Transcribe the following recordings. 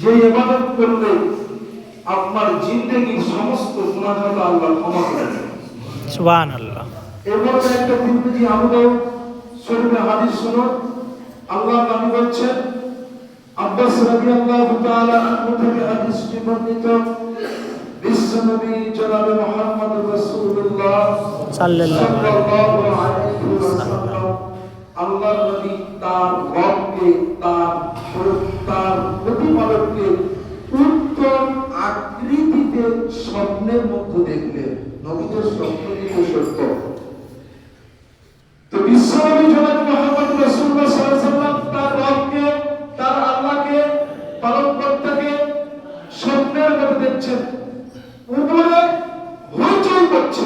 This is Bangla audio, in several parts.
যে ইবাদত করলে আপনার জিন্দগির সমস্ত গুণাখাতা আল্লাহ ক্ষমা করে দেন। সুবান আল্লাহ একটা তিরমিজি আবু দাউদ শরীফে হাদিস শুনুন আল্লাহ নবী বলছেন আব্বাস রাদিয়াল্লাহু তাআলা আনহু থেকে হাদিসটি বর্ণিত বিশ্বনবী জনাবে মুহাম্মদ রাসূলুল্লাহ সাল্লাল্লাহু আলাইহি ওয়াসাল্লাম। আল্লাহর নবী তার রবকে, তার তার প্রতিপালককে উত্তম আকৃতিতে স্বপ্নের মধ্যে দেখলেন। নবীদের স্বপ্ন কিন্তু সত্য। তো বিশ্বনবী মুহাম্মদ তার রবকে, তার আল্লাহকে, পালনকর্তাকে স্বপ্নের মধ্যে দেখছেন। উপরে হইচই করছে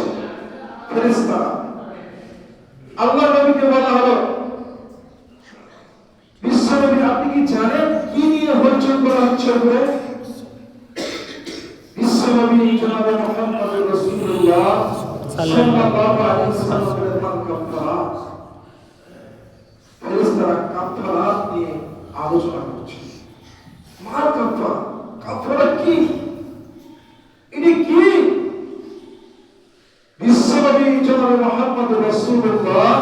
আল্লাহ নবীকে বলা হলো বিশ্বনবী আপনি কি জানেন কি নিয়ে হইচই করা হচ্ছে উপরে বিশ্বনবী জনাবে মুহাম্মদ রাসূলুল্লাহ সাল্লাল্লাহু আলাইহি ওয়াসাল্লামের নাম কাফারা ফেরেশতারা কাফারা নিয়ে আলোচনা করছে মার কাফারা কাফারা কি এটি কি বিশ্বনবী জনাবে মুহাম্মদ রাসূলুল্লাহ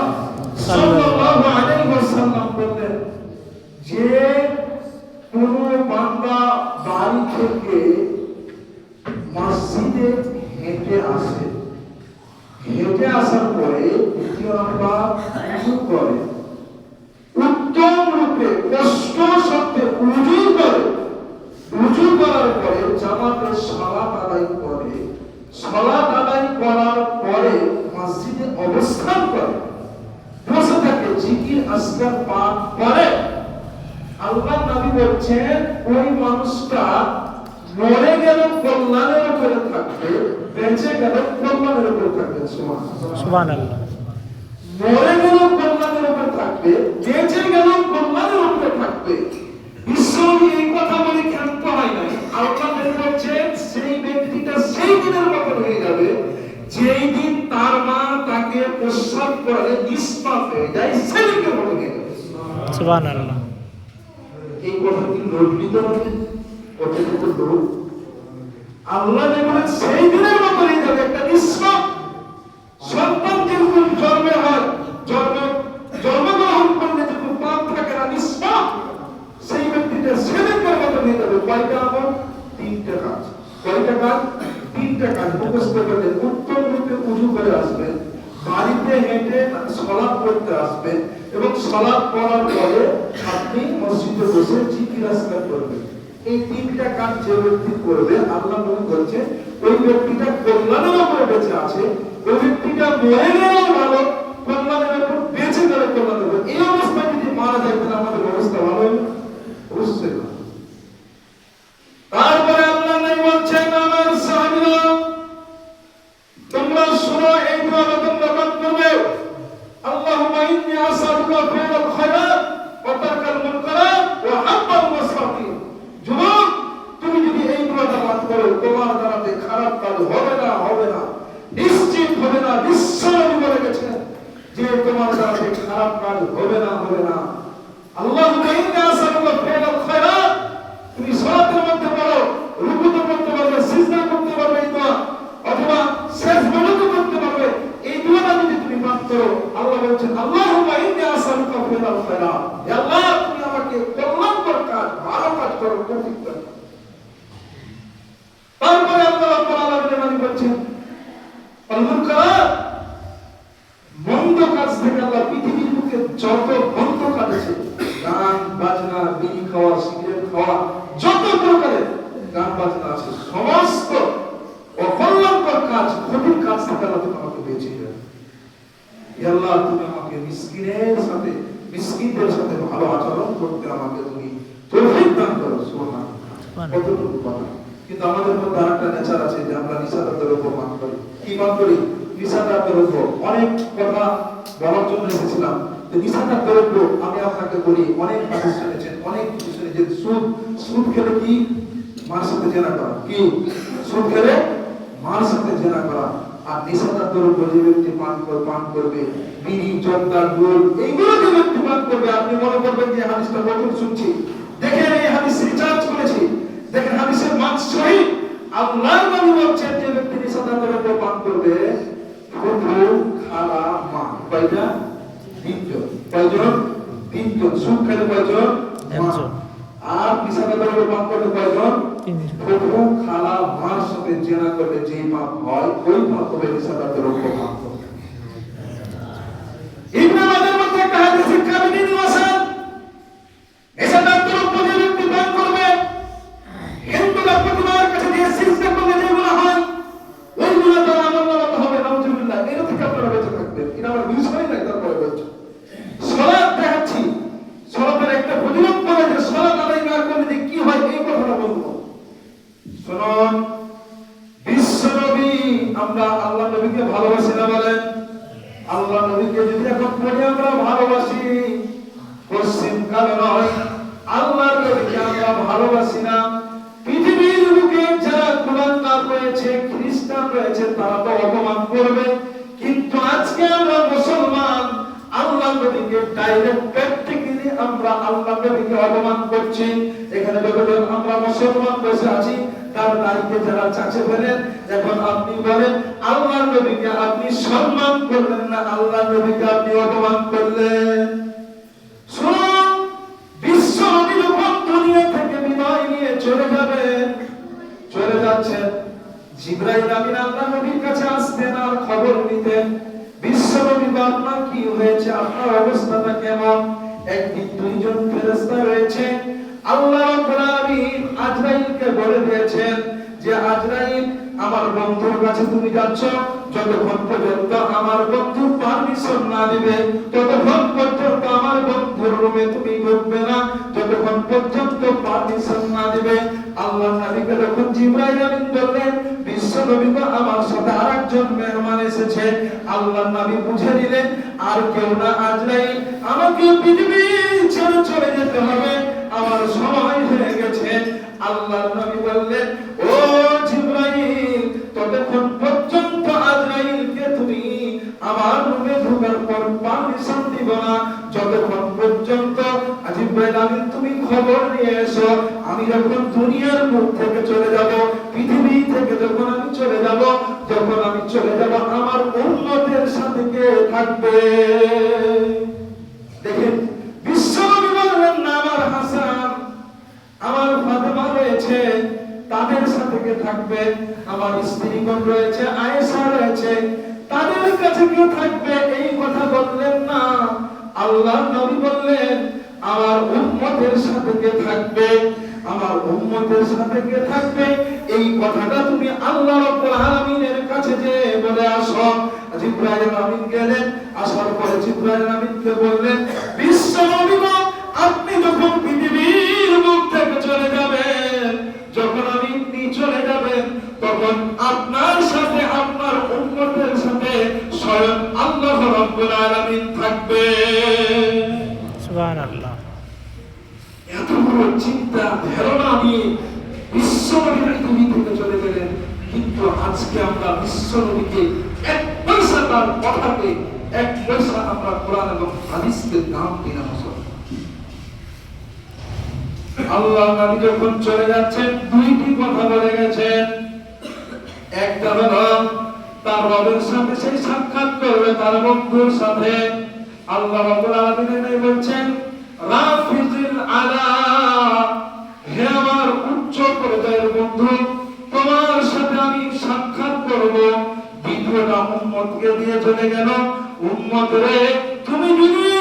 সাল্লাল্লাহু আলাইহি ওয়াসাল্লাম বললেন যে কোন বান্দা বাড়ি থেকে মসজিদে হেঁটে আসে হেঁটে আসার পরে দ্বিতীয় নাম্বার উজু করে উত্তম রূপে কষ্ট সত্ত্বে উজু করে উজু করার পরে জামাতের সালাত আদায় করে সালাত আদায় করার পরে মসজিদে অবস্থান করে। বসে থাকে জিকির আসকার পাঠ করে। আল্লাহ নবী বলছেন ওই মানুষটা মরে গেল কল্যাণের উপরে থাকবে বেঁচে গেল কল্যাণের উপরে থাকবে। সুবহানাল্লাহ। মরে গেল কল্যাণের থাকবে বেঁচে গেল কল্যাণের উপরে থাকবে। ঈশ্বরী এই কথা বলে ক্ষান্ত হয় নাই। আল্লাহ বের সেই ব্যক্তিটা সেই দিনের মতো হয়ে যাবে যেই দিন তার মা তাকে প্রস্রাব করে নিষ্পাপ হয়ে যায় সেদিনকে মতো হয়ে যাবে সুবান এই হবে? লোক? আল্লাহ যে বলেন সেই দিনের মতো হয়ে যাবে একটা নিষ্পাপ। সন্তান যেরকম জন্মে হয় জন্ম জন্মগ্রহণ করলে যেরকম পাপ থাকে না নিষ্পাপ সেই ব্যক্তিটা সেদিনকার মতো কয়টা আমল তিনটা কাজ। কয়টা কাজ? তিনটা কাজ। মুখস্থ করলে উত্তম রূপে উজু করে আসবেন, বাড়িতে হেঁটে সলাপ করতে আসবেন এবং সলাপ করার পরে আপনি মসজিদে বসে জিকির আসকার করবেন। এই তিনটা কাজ যে ব্যক্তি করবে, আল্লাহ মনে করছে, ওই ব্যক্তিটা কল্যাণের উপরে বেঁচে আছে, ওই ব্যক্তিটা মরে গেলেও ভালো, কল্যাণের উপর বেঁচে গেলে কল্যাণ হবে এই অবস্থায় যদি মারা যায়, তাহলে আমাদের অবস্থা ভালো হবে অবশ্যই ভালো। তারপরে আল্লাহ নবী বলছেন আমার সাহাবীরা তোমরা শোনো এই দোয়া তোমরা পাঠ করবে আল্লাহুম্মা ইন্নী আসআলুকা ফি'লাল খায়রাত ওয়া তারকাল মুনকারাত ওয়া হাব্বাল মাসাকিন যুবক তুমি যদি এই দোয়াটা পাঠ করো তোমার দ্বারাতে খারাপ কাজ হবে না হবে না নিশ্চিত হবে না নিশ্চয় বলে গেছেন যে তোমার দ্বারাতে খারাপ কাজ হবে না হবে না আল্লাহুম্মা ইন্নী আসআলুকা ফি'লাল খায়রাত তুমি সালাতের মধ্যে পড়ো রুকুতে পড়তে পারবে সিজদা করতে পারবে এই দোয়া অথবা শেষ মনোযোগ করতে পারবে এই দোয়াটা যদি তুমি পাঠ করো আল্লাহ বলছেন আল্লাহুম্মা ইন্নী আসআলুকা ফিরাল খায়রাত হে আল্লাহ তুমি আমাকে কল্যাণকর কাজ ভালো কাজ করো তৌফিক দাও তারপরে আল্লাহ রাব্বুল আলামিন মানে বলছেন আল মুনকারাত মন্দ কাজ থেকে আল্লাহ পৃথিবীর বুকে যত মন্দ কাজ আছে গান বাজনা বিড়ি খাওয়া সিগারেট খাওয়া যত প্রকারের গান বাজনা আছে সমস্ত অকল্যাণকর কাজ ক্ষতির কাজ থেকে আল্লাহ তুমি আমাকে বেঁচে যাবে হে আল্লাহ তুমি আমাকে মিসকিনের সাথে মিসকিনদের সাথে ভালো আচরণ করতে আমাকে তুমি তৌফিক দান করো সুবহানাল্লাহ। কতটুকু কথা? কিন্তু আমাদের মধ্যে আরেকটা নেচার আছে যে আমরা নিশাদার দ্রব্য মান করি। কি মান করি? নিশাদার দ্রব্য অনেক কথা বলার জন্য এসেছিলাম। নিশাদার দ্রব্য আমি আপনাকে বলি অনেক মানুষ শুনেছেন অনেক কিছু শুনেছেন। সুদ সুদ খেলে কি? মার সাথে জেনা করা। কি? সুদ খেলে মার সাথে জেনা করা। আর নেশাদার দ্রব্য যে ব্যক্তি পান করে পান করবে। বিড়ি, জর্দা গোল এইগুলো যে ব্যক্তি পান করবে। আপনি মনে করবেন যে হাদিসটা নতুন শুনছি। দেখেন এই হাদিস রিচার্জ করেছি। দেখেন হাদিসের মাছ সহি আল্লাহর নবী বলছেন যে ব্যক্তি নেশাদার দ্রব্য পান করবে। ফুফু খালা, মা, কয়টা? তিনজন। কয়জন? তিনজন। সুখ খেলে কয়জন? আমরা আল্লাহ নবীকে ভালোবাসি না বলেন আল্লাহ নবীকে যদি এখন পড়ি আমরা ভালোবাসি, পশ্চিম কালে নয় আল্লাহ নবীকে আমরা ভালোবাসি না। পৃথিবীর যারা রয়েছে, খ্রিস্টান রয়েছে, তারা তো অপমান করবে। কিন্তু আজকে আমরা মুসলমান, আল্লাহ নবীকে ডাইরেক্ট প্র্যাকটিক্যালি আমরা আল্লাহ নবীকে অপমান করছি। এখানে আমরা মুসলমান বসে আছি। তার নারীকে যারা চাচে ফেলেন এখন আপনি বলেন আল্লাহ নবীকে আপনি সম্মান করলেন না আল্লাহ নবীকে আপনি অপমান করলেন? বিশ্ব নবী যখন দুনিয়া থেকে বিদায় নিয়ে চলে যাবেন, চলে যাচ্ছেন। জিব্রাইল আমিন আল্লাহ নবীর কাছে আসতেন আর খবর নিতেন, বিশ্ব নবী আপনার কি হয়েছে? আপনার অবস্থাটা কেমন? একদিন দুইজন ফেরেশতা রয়েছে আল্লাহ রাব্বুল আজরাইলকে বলে দিয়েছেন যে, আজরাইল, আমার বন্ধুর কাছে তুমি যাচ্ছ, যতক্ষণ পর্যন্ত আমার বন্ধু পারমিশন না দিবে, ততক্ষণ পর্যন্ত আমার বন্ধুর রুমে তুমি ঢুকবে না, যতক্ষণ পর্যন্ত পারমিশন না দিবে। আল্লাহ নবীকে যখন জিব্রাইল আমিন বললেন, বিশ্ব নবী তো আমার সাথে আরেকজন মেহমান এসেছে। আল্লাহ নবী বুঝে নিলেন, আর কেউ না, আজরাইল, আমাকে পৃথিবী ছেড়ে চলে যেতে হবে। আমার সময় হয়ে গেছে। আল্লাহ নবী বললেন, ও জিব্রাইল, ততক্ষণ পর্যন্ত আজরাইলকে তুমি আমার রুমে ঢোকার পর পারমিশন দিব না। যতক্ষণ পর্যন্ত জিব্রাইল আমি তুমি খবর নিয়ে এসো, আমি যখন দুনিয়ার মুখ থেকে চলে যাব, পৃথিবী থেকে যখন আমি চলে যাব, যখন আমি চলে যাব, আমার উন্নতের সাথে কে থাকবে? দেখেন বিশ্বনবী বললেন না আমার হাসান আমার ফাতেমা রয়েছে সাথে থাকবে, আমার স্ত্রীগণ রয়েছে, আয়েশা রয়েছে, তাদের কাছে কে থাকবে? এই কথা বললেন না। আল্লাহ নবী বললেন, আমার উম্মতের সাথে কে থাকবে? আমার উম্মতের সাথে কে থাকবে? এই কথাটা তুমি আল্লাহ রাব্বুল আলামিনের কাছে যে বলে আসো। জিব্রাইল আমিন গেলেন, আসার পরে জিব্রাইল আমিনকে বললেন, বিশ্ব নবীগণ, আপনি যখন পৃথিবীর মুখ থেকে চলে যাবেন আপনার সাথে আপনার উম্মতের সাথে স্বয়ং আল্লাহ রাব্বুল আলামিন থাকবে। সুবহান আল্লাহ এত বড় চিন্তা ধারণা নিয়ে বিশ্বনবী পৃথিবী থেকে চলে গেলেন। কিন্তু আজকে আমরা বিশ্বনবীকে এক পয়সা তার কথাকে এক পয়সা আমরা কোরআন এবং হাদিসকে দাম দিই না মুসলমান আল্লাহ নবী যখন চলে যাচ্ছেন দুইটি হলো তার রবের সাথে সেই সাক্ষাৎ করবে তার বন্ধুর সাথে। আল্লাহ আলামিন বলছেন, রাফিজিল আলা। হে আমার উচ্চ পর্যায়ের বন্ধু, তোমার সাথে আমি সাক্ষাৎ করব। দ্বিতীয়টা উম্মতকে দিয়ে চলে গেল। উম্মত রে তুমি যদি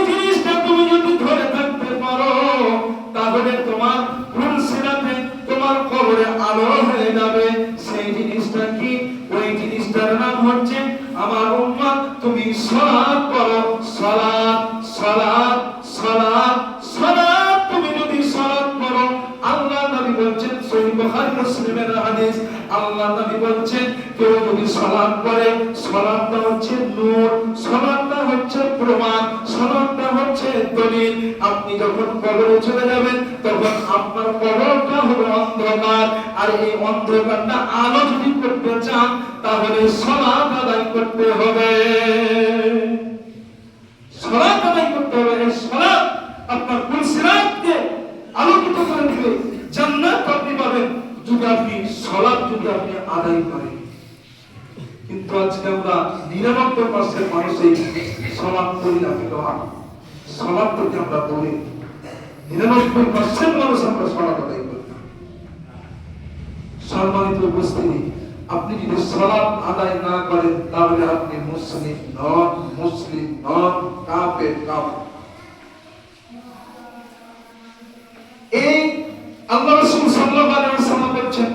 আপনার কবরটা হবে অন্ধকার। আর এই অন্ধকারটা আলো যদি করতে চান, তাহলে সালাত আদায় করতে হবে। সালাত আদায় করতে হবে। এই সালাত আপনার কুল সিরাতকে আলোকিত করে দিবে? জান্নাত আপনি পাবেন যদি আপনি সলাপ যদি আপনি আদায় করেন। কিন্তু আজকে আমরা নিরানব্বই পার্সেন্ট মানুষই সলাপ করি না, কিন্তু সলাপ থেকে আমরা বলি নিরানব্বই পার্সেন্ট মানুষ আমরা সলাপ আদায় করি সম্মানিত উপস্থিতি আপনি যদি সলাপ আদায় না করেন তাহলে আপনি মুসলিম নন মুসলিম নন কাপে কাপ এই আল্লাহ রাসূল সাল্লাল্লাহু আলাইহি ওয়াসাল্লাম বলেন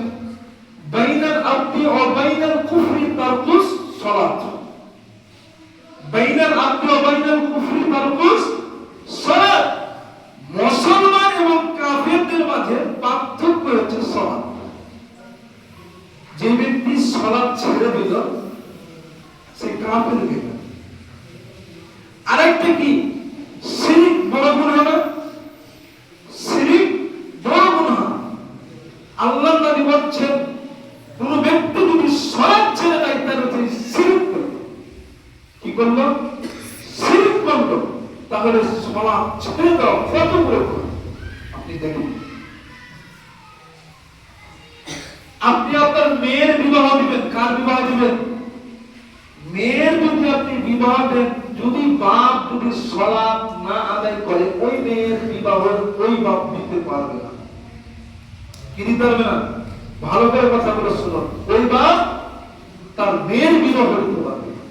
বাইনাল আবদি ওয়া বাইনাল কুফরি তারকুস সালাত বাইনাল আবদি ওয়া বাইনাল কুফরি তারকুস সালাত মুসলমান এবং কাফেরদের মাঝে পার্থক্য হচ্ছে সলাপ যে ব্যক্তি সলাপ ছেড়ে দিল, সে কাফের গেল। আরেকটা কি শিরিক বড় গুনাহ না শিরিক বড় গুনাহ আল্লাহ নবী বলছেন কোন ব্যক্তি যদি সালাত ছেড়ে দেয় তার হচ্ছে শিরিক করল কি করল শিরিক করল তাহলে সালাত ছেড়ে দাও কত বড় গুনাহ আপনি দেখুন আপনি আপনার মেয়ের বিবাহ দিবেন কার বিবাহ দিবেন মেয়ের যদি আপনি বিবাহ দেন যদি বাপ যদি সলাপ না আদায় করে ওই মেয়ের বিবাহ ওই বাপ দিতে পারবে না কি দিতে পারবে না ভালো করে কথা বলে শুনুন ওই বাপ তার মেয়ের বিবাহ দিতে পারবে না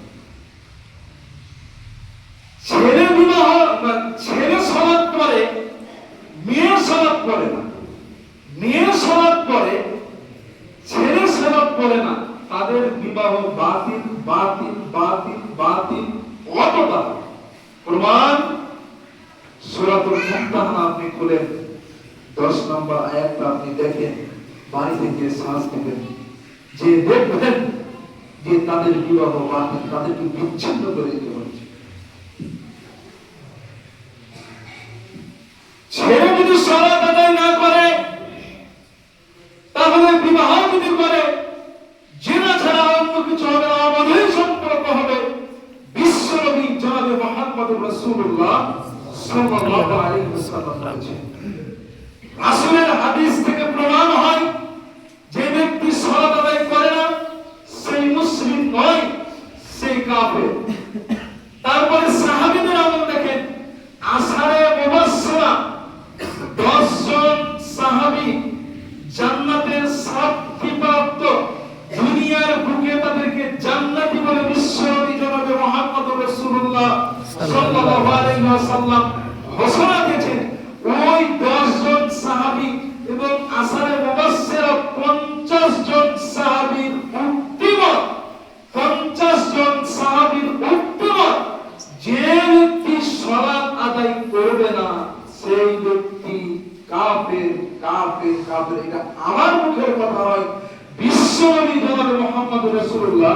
ছেলে বিবাহ না, ছেলে সলাপ করে মেয়ে সলাপ করে না মেয়ে সলাপ করে ছেলে সলাপ করে না তাদের বিবাহ বাতিল বাতিল বাতিল বাতিল অতটা প্রমাণ সূরাতুল মুমতাহানা আপনি খুলেন 10 নম্বর আয়াতটা আপনি দেখেন বাড়ি থেকে শ্বাস যে দেখবেন যে তাদের বিবাহ বা তাদেরকে বিচ্ছিন্ন করে দিতে হচ্ছে ছেলে যদি সালাত আদায় না করে তাহলে বিবাহ যদি করে জেনা ছাড়া অন্য কিছু হবে না অবৈধ সম্পর্ক হবে বিশ্বনবী জনাবে মুহাম্মদুর রাসূলুল্লাহ সাল্লাল্লাহু আলাইহি ওয়াসাল্লাম বলেছেন রাসূলের হাদিস থেকে প্রমাণ হয় যে ব্যক্তি সালাত আদায় করে না সেই মুসলিম নয় সেই কাফের তারপরে সাহাবীদের আমল দেখেন আসারে মুবাশশিরা 10 জন সাহাবী জান্নাতের সাতটি প্রাপ্ত দুনিয়ার বুকে তাদেরকে জান্নাতি বলে বিশ্বনবী জনাবে মুহাম্মদ রাসূলুল্লাহ সাল্লাল্লাহু আলাইহি ওয়াসাল্লাম ঘোষণা দিয়েছেন ওই 10 জন সাহাবী এবং আসারে মুবাশশিরা 50 জন সাহাবীর উত্তম 50 জন সাহাবীর উত্তম যে ব্যক্তি সালাত আদায় করবে না সেই ব্যক্তি কাফের কাফের কাফের এটা আমার মুখের কথা নয় বিশ্বনবী জনাবে মুহাম্মদ রাসূলুল্লাহ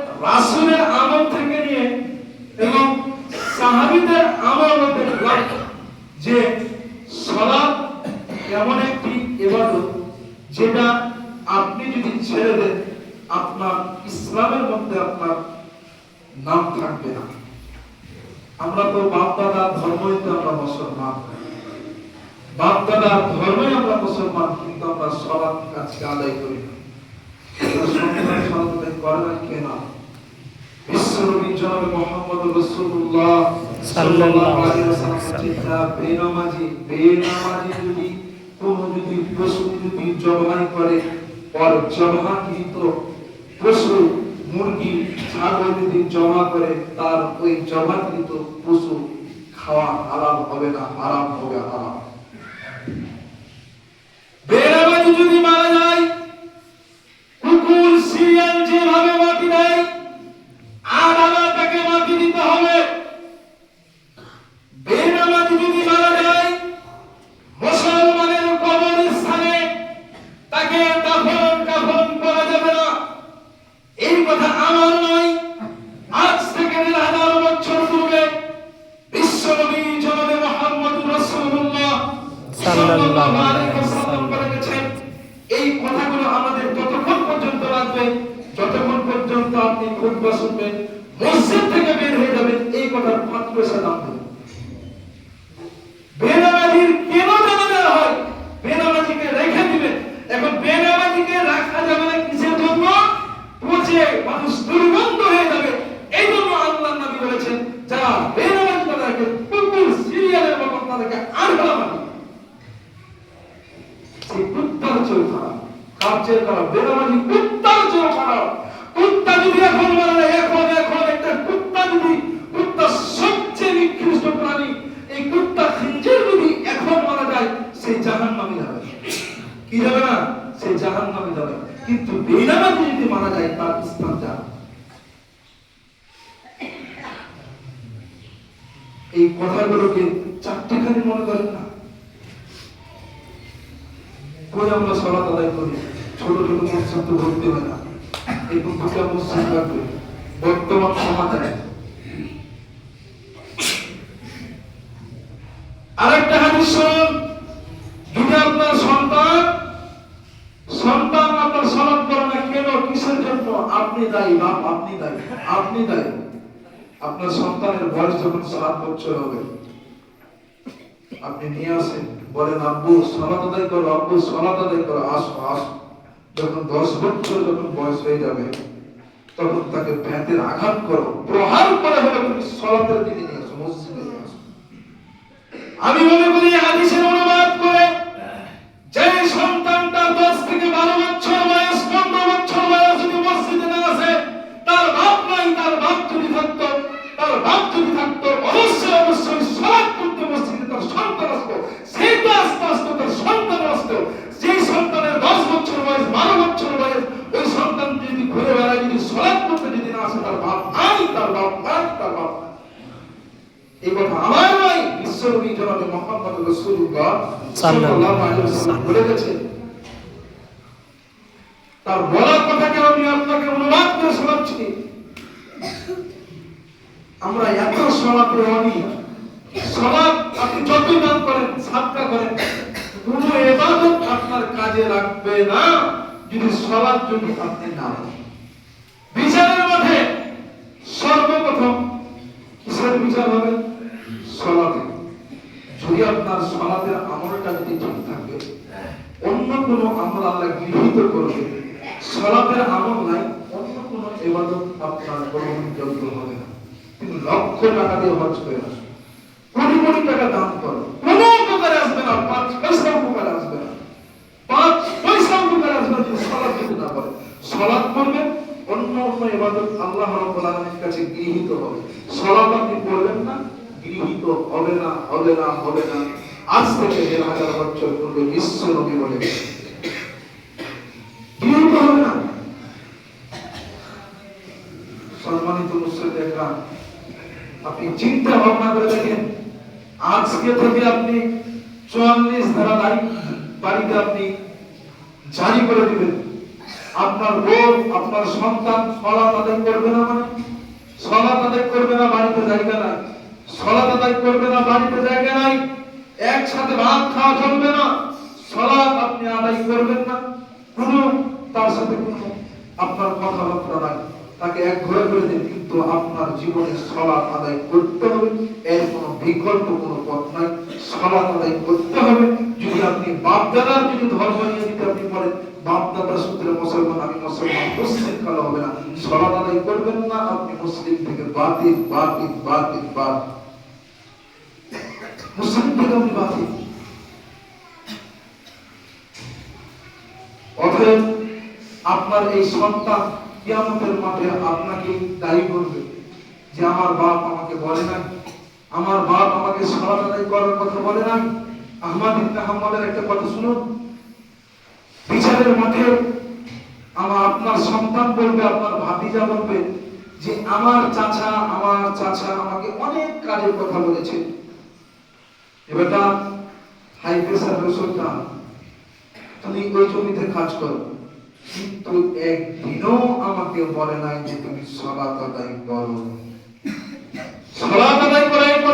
রাসূলের আমল থেকে নিয়ে এবং সাহাবীদের আমল যে সলাৎ এমন একটি ইবাদত যেটা আপনি যদি ছেড়ে দেন, আপনার ইসলামের মধ্যে আপনার নাম থাকবে না। আমরা তো বাপ দাদার ধর্মই তো আমরা মুসলমান। বাপ দাদার ধর্মই আমরা মুসলমান, কিন্তু আমরা সলাৎ আজকে আদায় করি না। আমরা সন্তান করে না কেন বিশ্বনবী জনাবে মুহাম্মদ রাসূলুল্লাহ সাল্লাল্লাহু আলাইহি ওয়াসাল্লাম বেনামাজি বেনামাজি যদি কোন যদি পশু যদি জবাই করে আর জবাকৃত পশু, মুরগি, ছাগল যদি জমা করে, তার ওই জবাকৃত পশু খাওয়া হারাম হবে না, হারাম হবে, হারাম। বেনামাজি যদি মারা যায় আপনি নিয়ে আসেন। বলেন, আব্বু, সলাত আদায় করো, আব্বু, সলাত আদায় করো, আসো আসো। যখন দশ বছর যখন বয়স হয়ে যাবে, তখন তাকে ভ্যাতের আঘাত করো, প্রহার করে হলে তুমি সলাতের দিকে নিয়ে আসো, মসজিদে নিয়ে আসো। আমি মনে করি এই সন্তানের দশ বছর বয়স, বারো বছর বয়স, ওই সন্তান যদি ঘুরে বেড়ায়, যদি সলাপ করতে যদি না আসে, তার বাপ নাই, তার বাপ নাই, তার বাপ এই কথা আমার নয়, বিশ্বনবী জনাবে মোহাম্মদ ওয়াসাল্লাম বলে গেছেন। তার বলা কথাকে আমি আপনাকে অনুবাদ করে শোনাচ্ছি। আমরা এত সলাপে অনি সলাপ আপনি যতই দান করেন, সাদকা করেন কোন এবাদত আপনার কাজে লাগবে না যদি সলাপ যদি আপনি না বিচারের মাঠে সর্বপ্রথম কিসের বিচার হবে? সলাতে। যদি আপনার সলাতের আমলটা যদি ঠিক থাকে, অন্য কোনো আমল আল্লাহ গৃহীত করবে। সলাতের আমল নাই, অন্য কোনো ইবাদত আপনার গ্রহণযোগ্য হবে না। লক্ষ টাকা দিয়ে হজ করে আসো কোটি কোটি টাকা দান করো। কোনো উপকারে আসবে না, পাঁচ পয়সা উপকারে আসবে না। পাঁচ পয়সা উপকারে আসবে না সলাৎ যদি না করে সলাৎ করবেন অন্য অন্য ইবাদত আল্লাহ রাব্বুল আলামিনের কাছে গৃহীত হবে। সলাৎ আপনি করবেন না, গৃহীত হবে না হবে না হবে না। আজ থেকে দেড় হাজার বছর পূর্বে বিশ্ব নবী বলে, গৃহীত হবে না। সম্মানিত মুসলিম দেখলাম আপনি চিন্তা ভাবনা করে দেখেন, আজকে থেকে আপনি চুয়াল্লিশ ধারা বাড়িতে আপনি জারি করে দিবেন। আপনার বউ, আপনার সন্তান সলাত আদায় করবে না মানে? সলাত আদায় করবে না, বাড়িতে জায়গা নাই। সলাত আদায় করবে না, বাড়িতে জায়গা নাই। একসাথে ভাত খাওয়া চলবে না। সলাত আপনি আদায় করবেন না। কোনো, তার সাথে কোনো আপনার কথাবার্তা নাই। তাকে এক ঘরে করে দিন। কিন্তু আপনার জীবনে সলাৎ আদায় করতে হবে। এর কোনো বিকল্প, কোনো পথ নাই। করতে হবে। যদি আপনি ধর্ম নিয়ে যদি আপনি সূত্রে মুসলমান, আমি মুসলমান, মুসলিম কালো হবে না। আদায় করবেন না, আপনি মুসলিম থেকে বাতিল বাতিল বাতিল বাতিল। মুসলিম থেকে আপনি বাতিল। অতএব আপনার এই সন্তান কিয়ামতের মাঠে আপনাকে দায়ী করবে। যে আমার বাপ আমাকে বলে নাই আমার বাপ আমাকে আদায় করার কথা বলে নাই আহমদ ইবনে হাম্মাদের একটা কথা শুনুন। বিচারের মাঠে আমার আপনার সন্তান বলবে, আপনার ভাতিজা বলবে যে, আমার চাচা আমার চাচা আমাকে অনেক কাজের কথা বলেছে। এবারটা হাই প্রেসার সুলতান তুমি ওই জমিতে কাজ করো। কিন্তু একদিনও আমাকে বলে নাই যে, তুমি সলাত আদায় করো। সলাত আদায় করার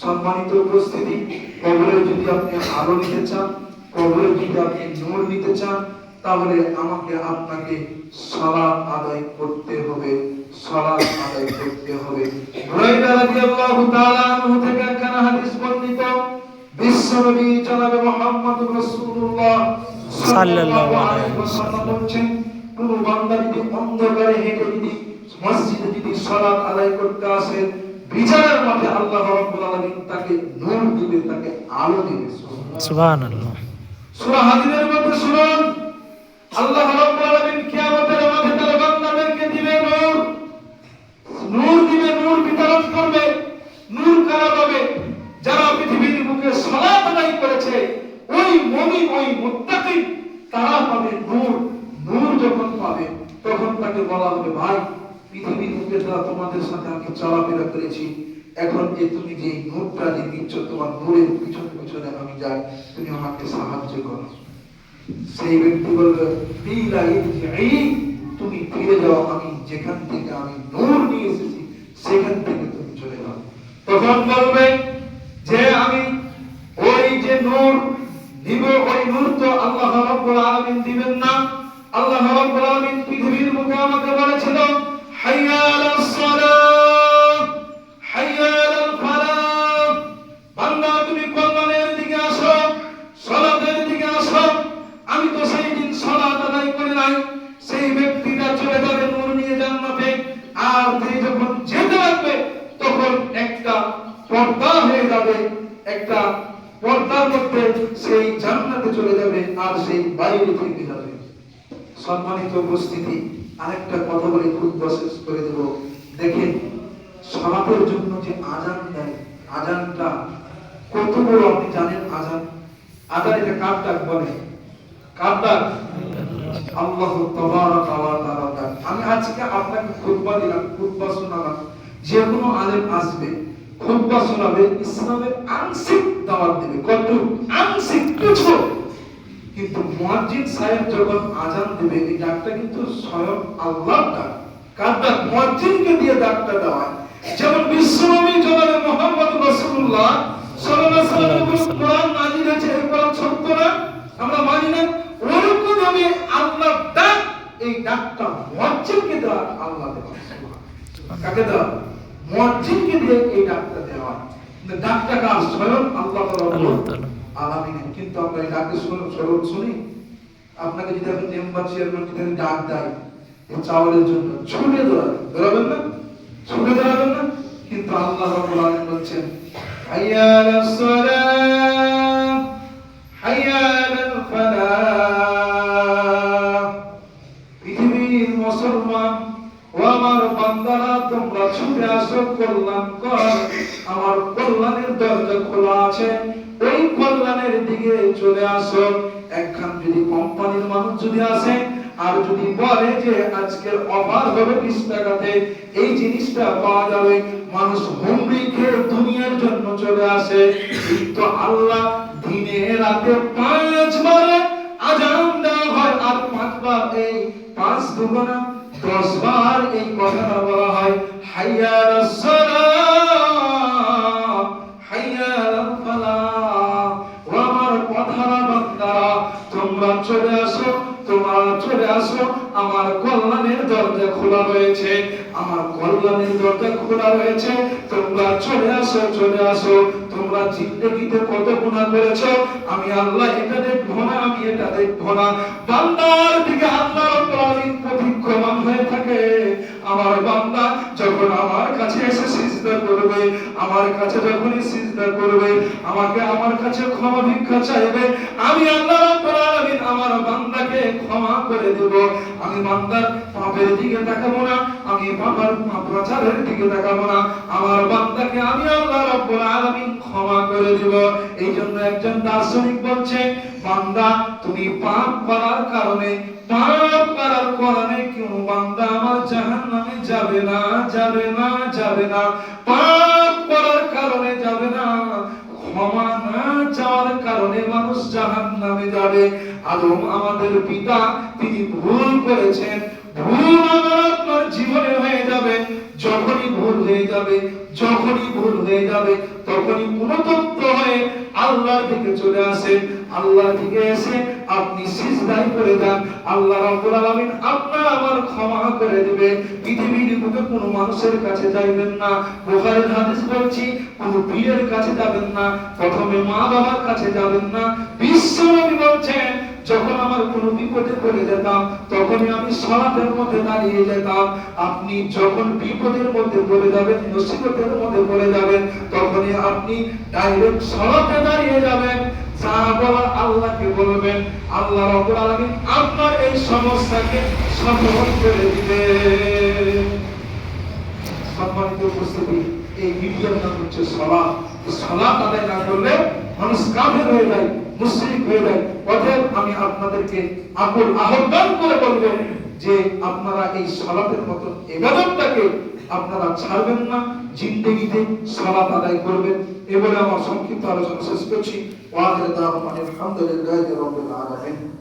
সম্মানিত উপস্থিতি কবরে যদি আপনি আলো নিতে চান কবরে যদি আপনি নূর নিতে চান, তাহলে আমাকে আপনাকে সালাত আদায় করতে হবে সালাত আদায় করতে হবে। বুরাইদা রাদিয়াল্লাহু তাআলা আনহু থেকে একখানা হাদিস বর্ণিত, বিশ্বনবী জনাবে মুহাম্মদুর রাসূলুল্লাহ সাল্লাল্লাহু আলাইহি ওয়াসাল্লাম বলছেন, কোন বান্দা যদি অন্ধকারে হেঁটে যদি মসজিদে যদি সালাত আদায় করতে আসে বিচারের মাঠে আল্লাহ রাব্বুল আলামিন তাকে নূর দিবে তাকে আলো দিবে সুবহান আল্লাহ সূরা হাদিদের মধ্যে শুনুন আল্লাহ রাব্বুল আলামিন কিয়ামতের মাঠে তার বান্দাদেরকে দিবে নূর। নূর দিবে নূর বিতরণ করবে নূর কারা পাবে? যারা পৃথিবীর বুকে সালাত আদায় করেছে ওই মুমিন ওই মুত্তাকি তারা পাবে নূর। নূর যখন পাবে তখন তাকে বলা হবে ভাই পৃথিবীর বুকে যারা তোমাদের সাথে আমি চলাফেরা করেছি। এখন যে তুমি যে নূরটা যে দিচ্ছ তোমার নূরের পিছনে পিছনে আমি যাই, তুমি আমাকে সাহায্য করো। সেই ব্যক্তি বলবে তুমি ফিরে যাও আমি যেখান থেকে আমি নূর নিয়ে এসেছি, সেখান থেকে তুমি চলে যাও। তখন বলবে যে, আমি ওই যে নূর দিব ওই নূর তো আল্লাহ রাব্বুল আলামিন দিবেন না। আল্লাহ রাব্বুল আলামিন পৃথিবীর মুখে আমাকে বলেছিল একটা পর্দার মধ্যে সেই জান্নাতে চলে যাবে আর সেই বাইরে থেকে যাবে। সম্মানিত উপস্থিতি। আরেকটা কথা বলে খুব শেষ করে দেব। দেখেন সলাতের জন্য যে আজান দেয়, আজানটা কত বড় আপনি জানেন আজান? আজান এটা কার ডাক বলে? কার ডাক? আল্লাহ তাবারাক ওয়া তাআলা আমি আজকে আপনাকে খুতবা দিলাম, খুতবা শোনালাম। যে কোনো আলেম আসবে, খুতবা শোনাবে, ইসলামের আংশিক দাওয়াত দেবে। কত আংশিক, কিছু। কিন্তু মুয়াজ্জিন সাহেব যখন আজান দেবে, এই ডাকটা কিন্তু স্বয়ং আল্লাহর ডাক। কার ডাক মুয়াজ্জিনকে দিয়ে ডাকটা দেওয়া। যেমন বিশ্বনবী জনাবে মুহাম্মদ রাসূলুল্লাহ সাল্লাল্লাহু আলাইহি নাযিল হয়েছে এই কোরআন না? আমরা মানি না। ওরকম আমি আল্লাহর ডাক, এই ডাকটা আল্লাহ কাকে দিয়ে এই ডাকটা দেওয়া ডাকটা স্বয়ং আল্লাহ আল্লাহ কিন্তু আমরা এই ডাকে শুনে শুনি আপনাকে যদি এখন মেম্বার চেয়ারম্যান যদি ডাক দেয় জন্য ছুটে দৌড়াবেন না? ছুটে দৌড়াবেন না? কিন্তু আল্লাহ রাব্বুল আলামিন বলছেন আমার কল্যাণের দরজা খোলা আছে। ওই কল্যাণের দিকে চলে আসো একখান যদি কোম্পানির মানুষ যদি আসে, আর যদি বলে যে আজকের অফার হবে বিশ টাকাতে, এই জিনিসটা পাওয়া যাবে। মানুষ হুমড়ি দুনিয়ার জন্য চলে আসে। কিন্তু আল্লাহ দিনে রাতে পাঁচ বারে আজান দেওয়া হয়, আর পাঁচবার এই পাঁচ দুগুণা দশ বার এই কথাটা বলা হয়, হাইয়া সালাহ হাইয়া ফালাহ ও আমার তোমরা চলে আসো চলে আসো, আমার কল্যাণের দরজা খোলা রয়েছে, আমার কল্যাণের দরজা খোলা রয়েছে, তোমরা চলে আসো চলে আসো, তোমরা জিন্দগিতে কত গুনাহ করেছ, আমি আল্লাহ এটা দেখব না, আমি এটা দেখব না। বান্দার দিকে আল্লাহ রাব্বুল আলামিন প্রমাণ হয়ে থাকে। আমার বান্দা যখন আমার কাছে এসে সিজদা করবে, আমার কাছে যখনই সিজদা করবে, আমাকে আমার কাছে ক্ষমা ভিক্ষা চাইবে, আমি আল্লাহ রাব্বুল আলামিন আমার বান্দাকে ক্ষমা করে দেব। আমি বান্দার পাপের দিকে তাকাবো না, আমি বাবার প্রচারের দিকে তাকাবো না, আমার বান্দাকে আমি আল্লাহ রাব্বুল আলামিন ক্ষমা করে দেব। এই জন্য একজন দার্শনিক বলছে, বান্দা, তুমি পাপ করার কারণে, পাপ করার কারণে কেউ বান্দা আমার জাহান্নামে যাবে না যাবে না যাবে না। পাপ করার কারণে যাবে না, ক্ষমা না চাওয়ার কারণে মানুষ জাহান নামে যাবে। আদম আমাদের পিতা, তিনি ভুল করেছেন, ভুল আমার আপনার জীবনে হয়ে যাবে। যখনই ভুল হয়ে যাবে, যখনই ভুল হয়ে যাবে, তখনই পুনতত্ত্ব হয়ে আল্লাহর দিকে চলে আসে। আল্লাহর দিকে এসে আপনি সিজদাই করে দেন আল্লাহ রাব্বুল আলামিন আপনার আমার ক্ষমা করে দিবে। পৃথিবীর বুকে কোনো মানুষের কাছে যাইবেন না। বুখারীর হাদিস বলছি, কোনো পীরের কাছে যাবেন না। প্রথমে মা বাবার কাছে যাবেন না। বিশ্বনবী বলছেন যখন আমার কোনো বিপদে পড়ে যেতাম, তখনই আমি সলাতের মধ্যে দাঁড়িয়ে যেতাম। আপনি যখন বিপদের মধ্যে পড়ে যাবেন, মুসিবতের মধ্যে পড়ে যাবেন, তখনই আপনি ডাইরেক্ট সলাতে দাঁড়িয়ে যাবেন। আল্লাহকে বলবেন, আল্লাহ রাব্বুল আলামিন আপনার এই সমস্যাকে সফল করে সম্মানিত উপস্থিতি, এই নাম হচ্ছে সলাৎ সলাৎ আদায় না করলে মানুষ কাফের হয়ে যায়। হয়ে যায় অতএব আমি আপনাদেরকে আকুল আহ্বান করে বলব যে আপনারা এই সালাতের আপনারা ছাড়বেন না, জিন্দেগিতে সালাত আদায় করবেন। এ আমার সংক্ষিপ্ত আলোচনা শেষ করছি। দাওয়াত আলহামদুলিল্লাহি রাব্বিল আলামিন।